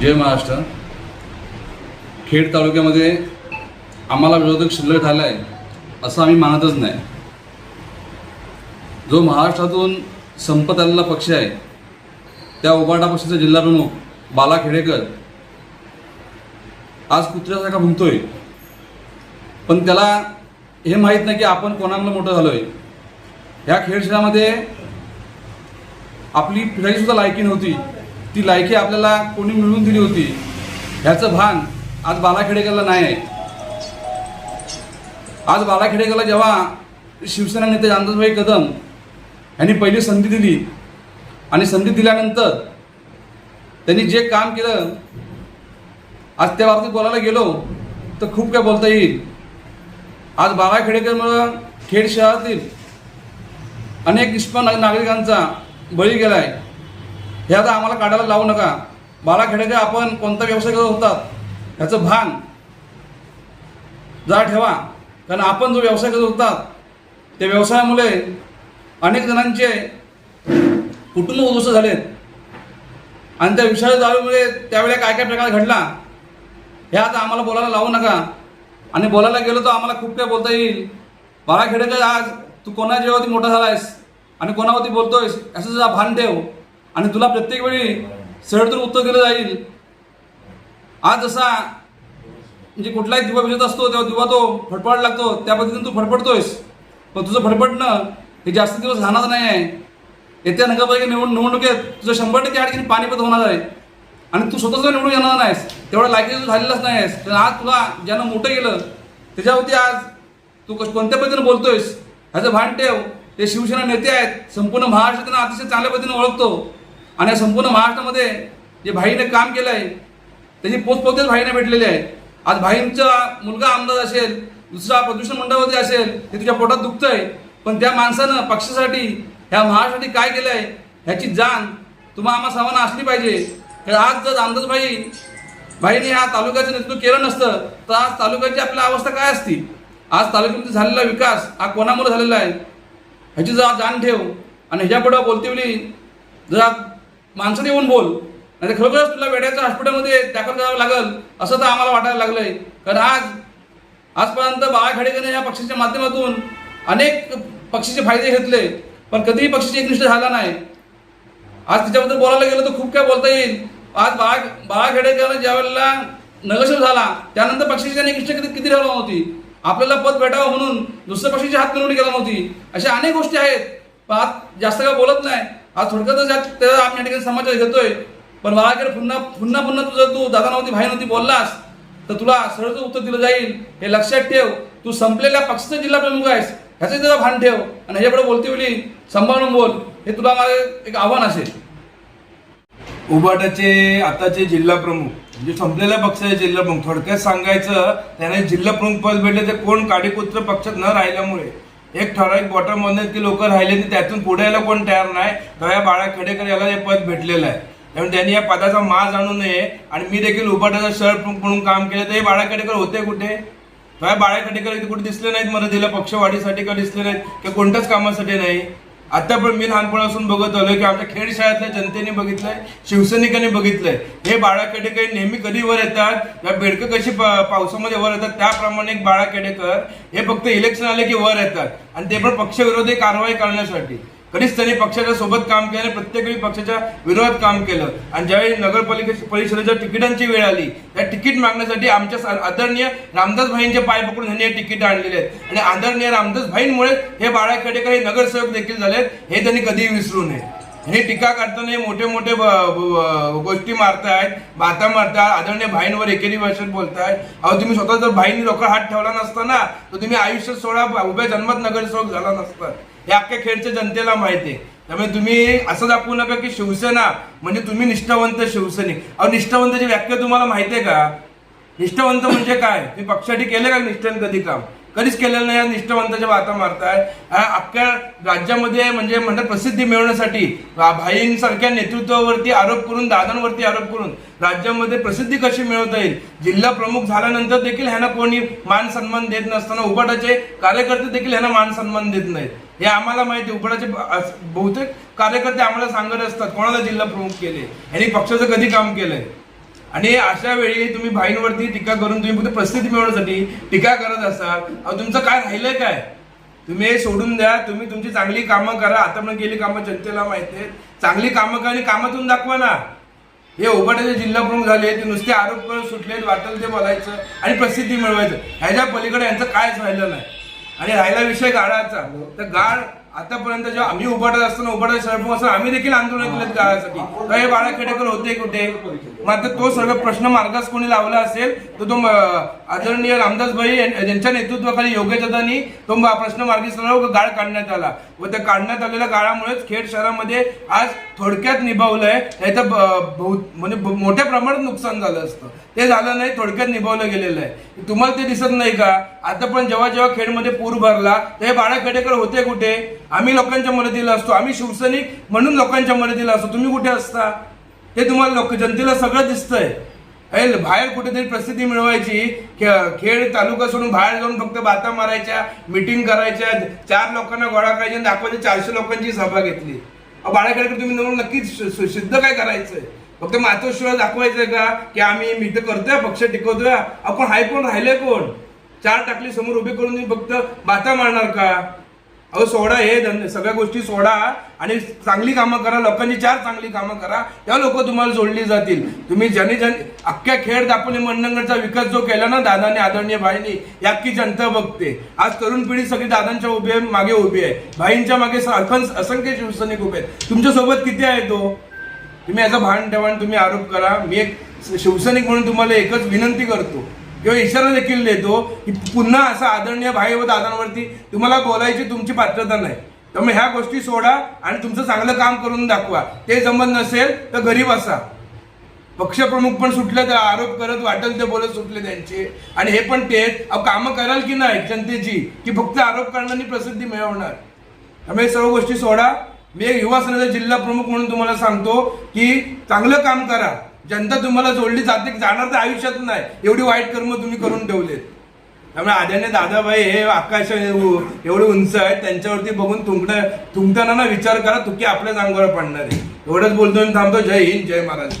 जय महाराष्ट्र खेड तालुक्यामध्ये आम्हाला विरोधक शिल्लक झाला आहे असं आम्ही मानतच नाही. जो महाराष्ट्रातून संपत आलेला पक्ष आहे त्या उबाटा पक्षाचा जिल्हाप्रमुख बाला खेडेकर आज कुत्र्यासारखा भुंकतोय. पण त्याला हे माहीत नाही की आपण कोणामुळे मोठं झालो आहे ह्या खेड शहरामध्ये आपली फिरायची सुद्धा लायकी नव्हती. ती लायकी आपल्याला कोणी मिळवून दिली होती ह्याचं भान आज बालाखेडेकरला नाही आहे. आज बालाखेडेकरला जेव्हा शिवसेना नेते रामदासभाई कदम यांनी पहिली संधी दिली आणि संधी दिल्यानंतर त्यांनी जे काम केलं आज त्या बाबतीत बोलायला गेलो तर खूप काय बोलता येईल. आज बालाखेडेकरमुळं खेड शहरातील अनेक निष्पन्न नागरिकांचा बळी गेला आहे हे आता आम्हाला काढायला लावू नका. बालाखेड्याचे आपण कोणता व्यवसाय करत होतात ह्याचं भान जा ठेवा. कारण आपण जो व्यवसाय करत होतात त्या व्यवसायामुळे अनेक जणांचे कुटुंब उद्ध्वस्त झालेत. आणि त्या विषारी दारूमुळे त्यावेळेला काय काय प्रकार घडला हे आता आम्हाला बोलायला लावू नका. आणि बोलायला गेलो तर आम्हाला खूप काही बोलता येईल. बाळाखेडेकर आज तू कोणाच्यावरती जेव्हावरती मोठा झालायस आणि कोणावरती बोलतोयस असं तुझा भान ठेव. आणि तुला प्रत्येक वेळी सरळतून उत्तर दिलं जाईल. आज जसा म्हणजे कुठलाही दिवा भिजत असतो तेव्हा दिवा तो फडफड लागतो. त्या पद्धतीने तू फडफडतोयस. पण तुझं फडफडणं हे जास्त दिवस राहणार नाही आहे येत्या नगरपालिका निवड निवडणुकीत तुझं शंभर टक्के आणखी पाणीपत होणार आहे. आणि तू स्वतःच निवडून येणार नाहीस? तेवढा लायकी तू झालेलाच नाही आहेस आज तुला ज्यानं मोठं केलं त्याच्यावरती आज तू कश- कोणत्या पद्धतीने बोलतोयस? ह्याचं भान ठेव. ते शिवसेना नेते आहेत. संपूर्ण महाराष्ट्र त्यांना अतिशय चांगल्या पद्धतीने ओळखतो. आणि या संपूर्ण महाराष्ट्रामध्ये जे भाईने काम केलं आहे त्याची पोचपोतेच भाईने भेटलेली आहे. आज भाईंचा मुलगा आमदार असेल दुसरा प्रदूषण मंडळामध्ये असेल ते तुझ्या पोटात दुखतंय पण त्या माणसानं पक्षासाठी ह्या महाराष्ट्रासाठी काय केलं आहे ह्याची जाण तुम्हा आम्हा सर्वांना असली पाहिजे. तर आज जर रामदासभाई भाईने ह्या तालुक्याचं नेतृत्व केलं नसतं तर आज तालुक्याची आपली अवस्था काय असती? आज तालुक्यामध्ये झालेला विकास हा कोणामुळे झालेला आहे? ह्याची जरा जाण ठेव. आणि ह्याच्यापुढं बोलते वेळी जरा माणसं येऊन बोल. नाही तर खरोखरच तुला वेड्याच्या हॉस्पिटलमध्ये दाखल करावं लागल असं तर आम्हाला वाटायला लागलंय. कारण आज आजपर्यंत बाळा खाडेकरने या पक्षाच्या माध्यमातून अनेक पक्षाचे फायदे घेतले पण कधीही पक्षाची एकनिष्ठ झाला नाही. आज तिच्याबद्दल बोलायला गेलं तर खूप काय बोलता येईल. आज बाळा बाळा खेडेकरनं ज्या वेळेला नगरसेवक झाला त्यानंतर पक्षाची त्यांनी एकनिष्ठ किती किती राहिला नव्हती? आपल्याला पद भेटावं म्हणून दुसऱ्या पक्षाची हात मिळवणी केला नव्हती. अशा अनेक गोष्टी आहेत. पण आज जास्त काय बोलत नाही. आज थोडक्यातच यात त्याचा आपल्या या ठिकाणी समाचार घेतोय. पण बाळाकडे पुन्हा पुन्हा पुन्हा तुझं तू दादा नव्हती भाई नव्हती बोललास तर तुला सरळ उत्तर दिलं जाईल. हे लक्षात ठेव. तू संपलेल्या पक्षाचा जिल्हा प्रमुख आहेस. ह्याचं तुला भान ठेव. आणि ह्याच्यापुढे बोलते वेळी सांभाळून बोल. हे तुला मला एक आव्हान असेल. उबाटाचे आताचे जिल्हा प्रमुख म्हणजे संपलेल्या पक्षाचे जिल्हा प्रमुख थोडक्यात सांगायचं त्याने जिल्हा प्रमुख पद भेटले ते कोण काडीपुत्र पक्षात न राहिल्यामुळे एक ठराविक बॉटममध्ये की लोक राहिले आणि त्यातून पुढे यायला कोण तयार नाही? तर बाळा खेडेकर याला हे पद भेटलेलं आहे. त्यामुळे त्यांनी या पदाचा माज आणू नये आणि मी देखील उपाटाचा शर्ट म्हणून काम केलं. तर हे बाळा खेडेकर होते कुठे? तर बाळा खेडेकर कुठे दिसले नाहीत? मला दिलं पक्षवाढीसाठी का दिसले नाहीत? किंवा कोणत्याच कामासाठी नाही? आता पण मी लहानपणापासून बघत आलोय की आमच्या खेड शाळेतल्या जनतेने बघितलंय शिवसैनिकांनी बघितलंय. हे बाळा केडेकर नेहमी कधी वर येतात? या बेडकं कशी पा- पावसामध्ये वर येतात? त्याप्रमाणे एक बाळाकेडेकर हे फक्त इलेक्शन आले की वर येतात. आणि ते पण पक्षविरोधी कारवाई करण्यासाठी. कधीच त्यांनी पक्षाच्या सोबत काम केलं प्रत्येक वेळी पक्षाच्या विरोधात काम केलं. आणि ज्यावेळी नगरपालिका परिषदेच्या तिकिटांची वेळ आली त्या तिकीट मागण्यासाठी आमच्या आदरणीय रामदास भाईंचे पाय पकडून ह्यांनी हे तिकीट आणलेले आहेत. आणि आदरणीय रामदास भाईंमुळे हे बाळा खेडेकर हे नगरसेवक देखील झालेत हे त्यांनी कधीही विसरू नये. हे टीका करताना हे मोठे मोठे गोष्टी मारतायत बाता मारताय आदरणीय भाईंवर एकेरी भाषेत बोलताय अहो तुम्ही स्वतः जर भाईंनी लोक हात ठेवला नसता ना तर तुम्ही आयुष्य सोळा उभ्या जन्मात नगरसेवक झाला नसता. हे अख्ख्या खेडच्या जनतेला माहिती आहे. त्यामुळे तुम्ही असं दाखवू नका की शिवसेना म्हणजे तुम्ही निष्ठावंत शिवसैनिक. अहो निष्ठावंताची व्याख्या तुम्हाला माहिती आहे का? निष्ठावंत म्हणजे काय? तुम्ही पक्षासाठी केलं का निष्ठान कधी काम? कधीच केलेलं नाही. या निष्ठावंताच्या वाता मारताय. अख्ख्या राज्यामध्ये म्हणजे म्हणतात प्रसिद्धी मिळवण्यासाठी भाईंसारख्या नेतृत्वावरती आरोप करून दादांवरती आरोप करून राज्यामध्ये प्रसिद्धी कशी मिळवता येईल? जिल्हा प्रमुख झाल्यानंतर देखील ह्यांना कोणी मान सन्मान देत नसताना उपाटाचे कार्यकर्ते देखील ह्यांना मान सन्मान देत नाहीत. हे आम्हाला माहिती आहे. बहुतेक कार्यकर्ते आम्हाला सांगत असतात कोणाला जिल्हा प्रमुख केले? यांनी पक्षाचं कधी काम केलंय? आणि अशा वेळी तुम्ही भाईंवरती टीका करून तुम्ही फक्त प्रसिद्धी मिळवण्यासाठी टीका करत असाल अहो तुमचं काय राहिलंय काय? तुम्ही हे सोडून द्या तुम्ही तुमची चांगली कामं करा. आता पण केली कामं जनतेला माहिती आहेत. चांगली कामं करा आणि कामातून दाखवा ना. हे ओबाट्याचे जिल्हा प्रमुख झाले ते नुसते आरोप करून सुटलेत वाटेल ते बोलायचं आणि प्रसिद्धी मिळवायचं. ह्याच्या पलीकडे यांचं कायच राहिलं नाही. आणि राहिला विषय गाळाचा तर गाळ आतापर्यंत जेव्हा आम्ही उभाटत असताना उभाटा सरपंच असताना आम्ही देखील आंदोलन केलं गाळासाठी तर हे बाळा खेडेकर होते कुठे? मग आता तो सर्व प्रश्न मार्गास कोणी लावला असेल तर तो आदरणीय रामदास भाई यांच्या नेतृत्वाखाली योग्य जदानी तो प्रश्न मार्गी सरळ गाळ काढण्यात आला. व त्या काढण्यात आलेल्या गाळामुळेच खेड शहरामध्ये आज थोडक्यात निभावलंय. त्याचं म्हणजे मोठ्या प्रमाणात नुकसान झालं असतं. ते झालं नाही थोडक्यात निभावलं गेलेलं आहे. तुम्हाला ते दिसत नाही का? आता पण जेव्हा जेव्हा खेडमध्ये पूर भरला तर हे बाळा खेडेकर होते कुठे? आम्ही लोकांच्या मदतीला असतो. आम्ही शिवसैनिक म्हणून लोकांच्या मदतीला असतो. तुम्ही कुठे असता? हे तुम्हाला लोक जनतेला सगळं दिसतंय. हे बाहेर कुठेतरी प्रसिद्धी मिळवायची. खेळ तालुका सोडून बाहेर जाऊन फक्त बाता मारायच्या मिटिंग करायच्या चार लोकांना गोळा करायचे आणि दाखवायचे चारशे लोकांची सभा घेतली. बाळाकडे बाळा तुम्ही नवीन नक्कीच सिद्ध काय करायचंय? फक्त मातोश्रीला दाखवायचंय का? की आम्ही मी तर करतोय पक्ष टिकवतोय? आपण हाय कोण राहिले कोण? चार टाकली समोर उभे करून तुम्ही फक्त बाता मारणार का? अहो सोडा हे सगळ्या गोष्टी सोडा आणि चांगली कामं करा लोकांची चार चांगली कामं करा त्या लोक तुम्हाला जोडली जातील. तुम्ही ज्यांनी जन अख्ख्या खेळ दापोली मंडणगडचा विकास जो केला ना दादाने आदरणीय भाईंनी याकी जनता बघते. आज तरुण पिढी सगळी दादांच्या उभी आहे मागे उभी आहे. भाईंच्या मागे स- असंख्य शिवसैनिक उभे आहेत. तुमच्यासोबत किती आहे तो? तुम्ही याचा भान ठेवा तुम्ही आरोप करा. मी एक शिवसैनिक म्हणून तुम्हाला एकच विनंती करतो. किंवा इशारा देखील देतो की पुन्हा असं आदरणीय भाई व दादांवरती तुम्हाला बोलायची तुमची पात्रता नाही. त्यामुळे ह्या गोष्टी सोडा आणि तुमचं चांगलं काम करून दाखवा. ते जमत नसेल तर गरीब असा पक्षप्रमुख पण सुटले तर आरोप करत वाटेल ते बोलत सुटले त्यांचे. आणि हे पण तेच कामं कराल की नाही जनतेची की फक्त आरोप करण्याने प्रसिद्धी मिळवणार. त्यामुळे सर्व गोष्टी सोडा. मी एक युवा सेनेचा जिल्हा प्रमुख म्हणून तुम्हाला सांगतो की चांगलं काम करा. जनता तुम्हाला जोडली जाते जाणार तर आयुष्यात नाही. एवढी वाईट कर्म तुम्ही करून ठेवलेत. त्यामुळे आद्याने दादाबाई हे आकाश एवढे उंच आहेत त्यांच्यावरती बघून तुंकण्या तुंकताना ना विचार करा तुकी आपल्याच अंगावर पडणार आहे एवढंच बोलतो मी थांबतो. जय हिंद जय महाराज.